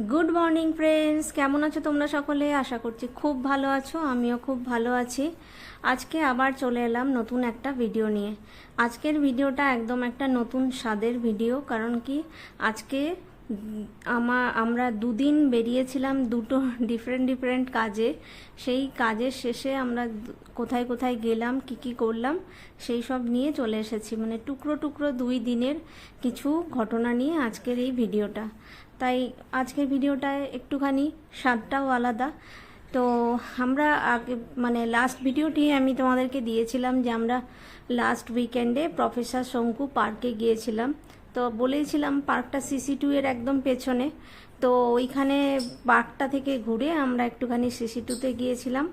Good morning friends কেমন আছো তোমরা সকলে? আশা করছি খুব ভালো আছো, আমিও খুব ভালো আছি। আজকে আবার চলে এলাম নতুন একটা ভিডিও নিয়ে। আজকের ভিডিওটা একদম একটা নতুন স্বাদের ভিডিও কারণ কি? আজকে উম, আমা আমরা দুদিন বেরিয়েছিলাম দুটো ডিফারেন্ট ডিফারেন্ট কাজে। সেই কাজের শেষে আমরা কোথায় কোথায় গেলাম কি কি করলাম সেই সব নিয়ে চলে এসেছি। মানে টুকরো টুকরো দুই দিনের কিছু ঘটনা নিয়ে আজকের এই ভিডিওটা। তাই আজকের ভিডিওটায় একটুখানি স্বাদটাও আলাদা। তো আমরা আগে মানে লাস্ট ভিডিওটি আমি তোমাদেরকে দিয়েছিলাম যে আমরা লাস্ট উইকেন্ডে প্রফেসর শঙ্কু পার্কে গিয়েছিলাম। তো বলেইছিলাম পার্কটা সিসি টু এর একদম পেছনে। তো ওইখানে পার্কটা থেকে ঘুরে আমরা একটুখানি সিসি টুতে গিয়েছিলাম।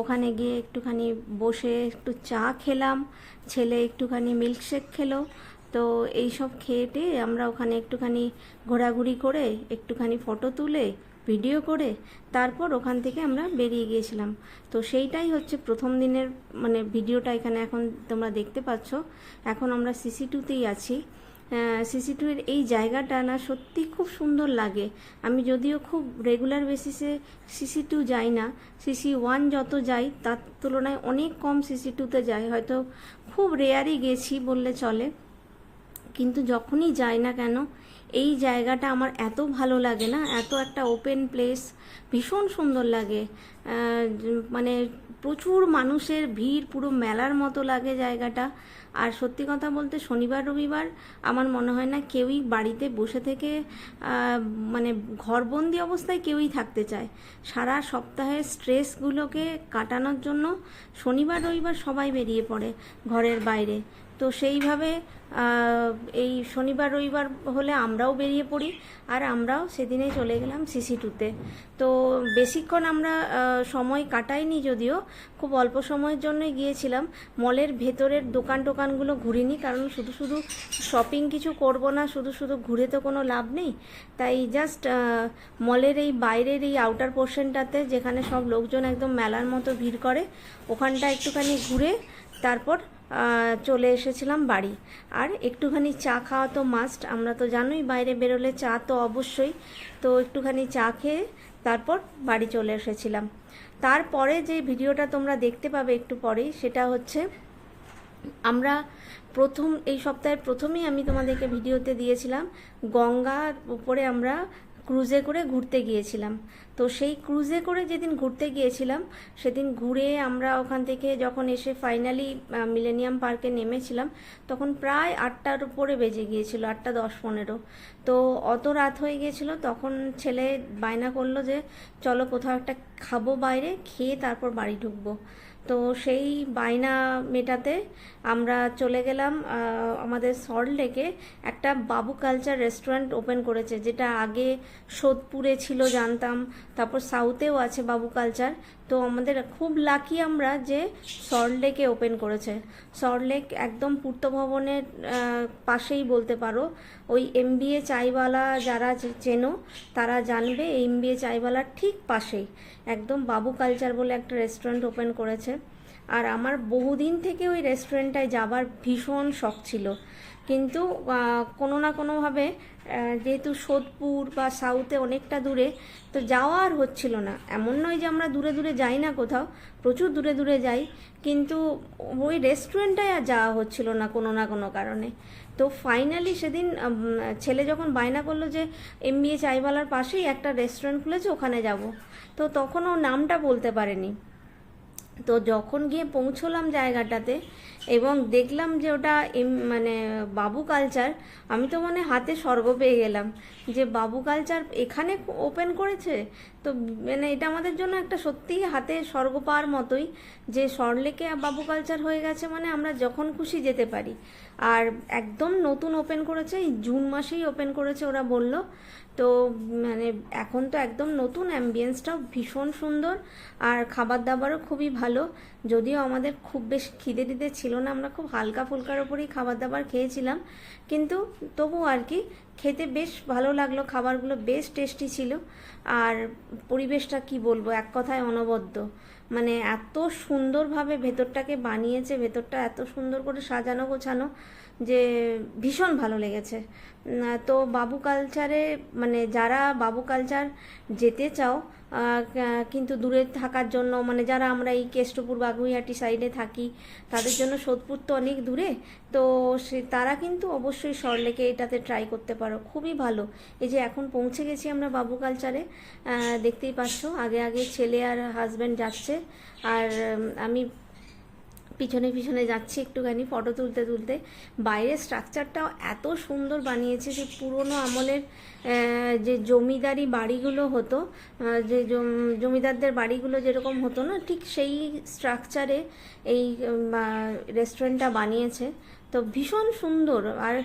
ওখানে গিয়ে একটুখানি বসে একটু চা খেলাম, ছেলে একটুখানি মিল্কশেক খেলো। তো এই এইসব খেয়েটে আমরা ওখানে একটুখানি ঘোরাঘুরি করে, একটুখানি ফটো তুলে ভিডিও করে, তারপর ওখান থেকে আমরা বেরিয়ে গিয়েছিলাম। তো সেইটাই হচ্ছে প্রথম দিনের মানে ভিডিওটা এখানে এখন তোমরা দেখতে পাচ্ছ। এখন আমরা সিসি টুতেই আছি। সিসি টু এর এই জায়গাটা না সত্যি খুব সুন্দর লাগে। আমি যদিও খুব রেগুলার বেসিসে সিসি টু যাই না সিসি ওয়ান যত যাই, তার তুলনায় অনেক কম সিসি টুতে যাই। হয়তো খুব রেয়ারই গেছি বললে চলে, কিন্তু যখনই যাই না কেন, এই জায়গাটা আমার এত ভালো লাগে না, এত একটা ওপেন প্লেস ভীষণ সুন্দর লাগে। মানে প্রচুর মানুষের ভিড়, পুরো মেলার মতো লাগে জায়গাটা। আর সত্যি কথা বলতে শনিবার, রবিবার আমার মনে হয় না কেউই বাড়িতে বসে থেকে মানে ঘরবন্দি অবস্থায় কেউই থাকতে চায়। সারা সপ্তাহের স্ট্রেসগুলোকে কাটানোর জন্য শনিবার, রবিবার সবাই বেরিয়ে পড়ে ঘরের বাইরে। তো সেইভাবে এই শনিবার, রবিবার হলে আমরাও বেরিয়ে পড়ি। আর আমরাও সেদিনে চলে গেলাম সিসি টুতে। তো বেশিক্ষণ আমরা সময় কাটাইনি যদিও, খুব অল্প সময়ের জন্যই গিয়েছিলাম। মলের ভেতরের দোকান টোকানগুলো ঘুরিনি, কারণ শুধু শুধু শপিং কিছু করব না, শুধু শুধু ঘুরে তো কোনো লাভ নেই। তাই জাস্ট মলের এই বাইরের এই আউটার পোর্শনটাতে যেখানে সব লোকজন একদম মেলার মতো ভিড় করে, ওখানটা একটুখানি ঘুরে, তারপর চলে এসেছিলাম বাড়ি। আর একটুখানি চা খাওয়া তো মাস্ট আমরা তো জানোই বাইরে বেরোলে চা তো অবশ্যই। তো একটুখানি চা খেয়ে তারপর বাড়ি চলে এসেছিলাম। তারপরে যে ভিডিওটা তোমরা দেখতে পাবে একটু পরেই, সেটা হচ্ছে আমরা প্রথম, এই সপ্তাহের প্রথমেই আমি তোমাদেরকে ভিডিওতে দিয়েছিলাম, গঙ্গার উপরে আমরা ক্রুজে করে ঘুরতে গিয়েছিলাম। তো সেই ক্রুজে করে যেদিন ঘুরতে গিয়েছিলাম, সেদিন ঘুরে আমরা ওখান থেকে যখন এসে ফাইনালি মিলেনিয়াম পার্কে নেমেছিলাম, তখন প্রায় আটটার উপরে বেজে গিয়েছিল, আটটা দশ পনেরো। তো অত রাত হয়ে গিয়েছিল, তখন ছেলে বায়না করল যে, চলো কোথাও একটা খাব বাইরে, খেয়ে তারপর বাড়ি ঢুকবো। তো সেই বায়না মেটাতে আমরা চলে গেলাম আমাদের সল্ট লেকে একটা বাবু কালচার রেস্টুরেন্ট ওপেন করেছে, যেটা আগে সোদপুরে ছিল জানতাম, তারপর সাউথেও আছে বাবু কালচার। তো আমাদের খুব লাকি আমরা যে সল্ট লেকে ওপেন করেছে। সল্ট লেক একদম পূর্ত ভবনের পাশেই বলতে পারো। ওই এম এমবিএ চাইওয়ালা যারা চেনো, তারা জানবে এমবিএ চাইওয়ালার ঠিক পাশেই। একদম বাবু কালচার বলে একটা রেস্টুরেন্ট ওপেন করেছে। আর আমার বহুদিন থেকে ওই রেস্টুরেন্টটায় যাবার ভীষণ শখ ছিল। কিন্তু কোনো না কোনোভাবে যেহেতু সোদপুর বা সাউথে অনেকটা দূরে, তো যাওয়া আর হচ্ছিল না। এমন নয় যে আমরা দূরে দূরে যাই না কোথাও, প্রচুর দূরে দূরে যাই, কিন্তু ওই রেস্টুরেন্টটায় আর যাওয়া হচ্ছিল না কোনো না কোনো কারণে। তো ফাইনালি সেদিন ছেলে যখন বায়না করল যে, এম এমবিএ চাইবালার পাশেই একটা রেস্টুরেন্ট খুলেছে, ওখানে যাব। তো তখন ও নামটা বলতে পারেনি। তো যখন গিয়ে পৌঁছলাম জায়গাটাতে এবং দেখলাম যে ওটা মানে বাবু কালচার আমি তো মানে হাতে স্বর্গ পেয়ে গেলাম। যে বাবু কালচার এখানে ওপেন করেছে? তো মানে এটা আমাদের জন্য একটা সত্যিই হাতে স্বর্গ পাওয়ার মতোই যে সরলেকে বাবু কালচার হয়ে গেছে মানে আমরা যখন খুশি যেতে পারি। আর একদম নতুন ওপেন করেছে, এই জুন মাসেই ওপেন করেছে ওরা বলল। তো মানে এখন তো একদম নতুন অ্যাম্বিয়েন্সটাও ভীষণ সুন্দর। আর খাবার দাবারও খুবই ভালো। যদিও আমাদের খুব বেশি খিদে টিদে ছিল না, আমরা খুব হালকা ফুলকার ওপরেই খাবার দাবার খেয়েছিলাম। কিন্তু তবু আর কি, খেতে বেশ ভালো লাগল, খাবারগুলো বেশ টেস্টি ছিল। আর পরিবেশটা কি বলব, এক কথায় অনবদ্য। মানে এত সুন্দরভাবে ভেতরটাকে বানিয়েছে, ভেতরটা এত সুন্দর করে সাজানো, গোছানো যে ভীষণ ভালো লেগেছে। তো বাবু কালচারে মানে যারা বাবু কালচার যেতে চাও কিন্তু দূরে থাকার জন্য মানে যারা আমরা এই কেষ্টপুর বাগুইহাটি সাইডে থাকি, তাদের জন্য সোদপুর তো অনেক দূরে। তো সে, তারা কিন্তু অবশ্যই সরলেকে এটাতে ট্রাই করতে পারো। খুবই ভালো। এই যে এখন পৌঁছে গেছি আমরা বাবু কালচারে দেখতেই পাচ্ছ, আগে আগে ছেলে আর হাজব্যান্ড যাচ্ছে। আর আমি পিছনে পিছনে যাচ্ছি একটুখানি ফটো তুলতে তুলতে। বাইরের স্ট্রাকচারটাও এত সুন্দর বানিয়েছে যে পুরনো আমলের যে জমিদারি বাড়িগুলো হতো যে জমিদারদের বাড়িগুলো যেরকম হতো না, ঠিক সেই স্ট্রাকচারে এই রেস্টুরেন্টটা বানিয়েছে। তো ভীষণ সুন্দর। আর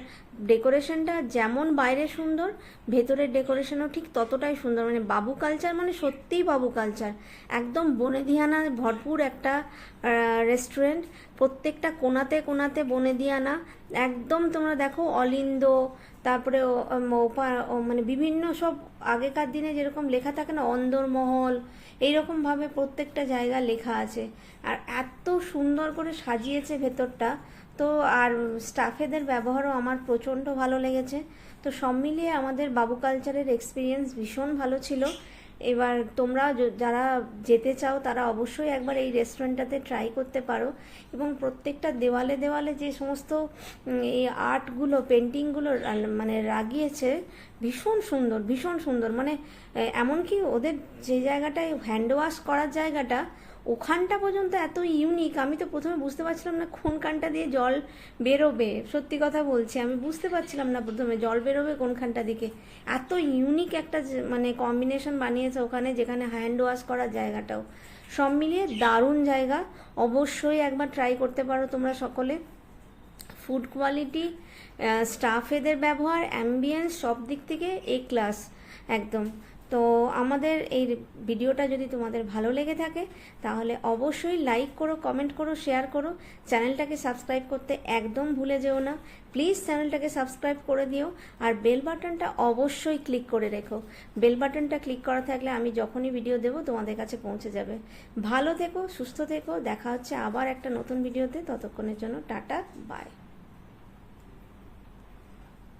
ডেকোরেশনটা যেমন বাইরে সুন্দর, ভেতরের ডেকোরেশনও ঠিক ততটাই সুন্দর। মানে বাবু কালচার মানে সত্যিই বাবু কালচার। একদম বনেদিয়ানা ভরপুর একটা রেস্টুরেন্ট প্রত্যেকটা কোনাতে কোনাতে বনেদিয়ানা। একদম তোমরা দেখো অলিন্দ তারপরে মানে বিভিন্ন সব আগেকার দিনে যেরকম লেখা থাকে না, অন্দরমহল, এইরকমভাবে প্রত্যেকটা জায়গা লেখা আছে। আর এত সুন্দর করে সাজিয়েছে ভেতরটা। তো আর স্টাফেদের ব্যবহারও আমার প্রচণ্ড ভালো লেগেছে। তো সব মিলিয়ে আমাদের বাবু কালচারের এক্সপিরিয়েন্স ভীষণ ভালো ছিল। এবার তোমরা যারা যেতে চাও, তারা অবশ্যই একবার এই রেস্টুরেন্টটাতে ট্রাই করতে পারো। এবং প্রত্যেকটা দেওয়ালে দেওয়ালে যে সমস্ত এই আর্টগুলো পেন্টিংগুলো মানে লাগিয়েছে ভীষণ সুন্দর ভীষণ সুন্দর। মানে এমনকি ওদের যে জায়গাটায় হ্যান্ড ওয়াশ করার জায়গাটা ওখানটা পর্যন্ত এত ইউনিক আমি তো প্রথমে বুঝতে পারছিলাম না কোনখানটা দিয়ে জল বেরোবে। সত্যি কথা বলছি, আমি বুঝতে পারছিলাম না প্রথমে জল বেরোবে কোনখানটা দিকে। এত ইউনিক একটা মানে কম্বিনেশন বানিয়েছে ওখানে যেখানে হ্যান্ড ওয়াশ করার জায়গাটাও। সব মিলিয়ে দারুণ জায়গা। অবশ্যই একবার ট্রাই করতে পারো তোমরা সকলে। ফুড কোয়ালিটি স্টাফেদের ব্যবহার অ্যাম্বিয়েন্স সব দিক থেকে এ ক্লাস একদম। তো আমাদের এই ভিডিওটা যদি তোমাদের ভালো লেগে থাকে, তাহলে অবশ্যই লাইক করো কমেন্ট করো শেয়ার করো। চ্যানেলটাকে সাবস্ক্রাইব করতে একদম ভুলে যেও না। প্লিজ চ্যানেলটাকে সাবস্ক্রাইব করে দিও আর বেল বাটনটা অবশ্যই ক্লিক করে রেখো। বেল বাটনটা ক্লিক করা থাকলে আমি যখনই ভিডিও দেবো তোমাদের কাছে পৌঁছে যাবে। ভালো থেকো, সুস্থ থেকো, দেখা হচ্ছে আবার একটা নতুন ভিডিওতে ততক্ষণের জন্য টাটা বাই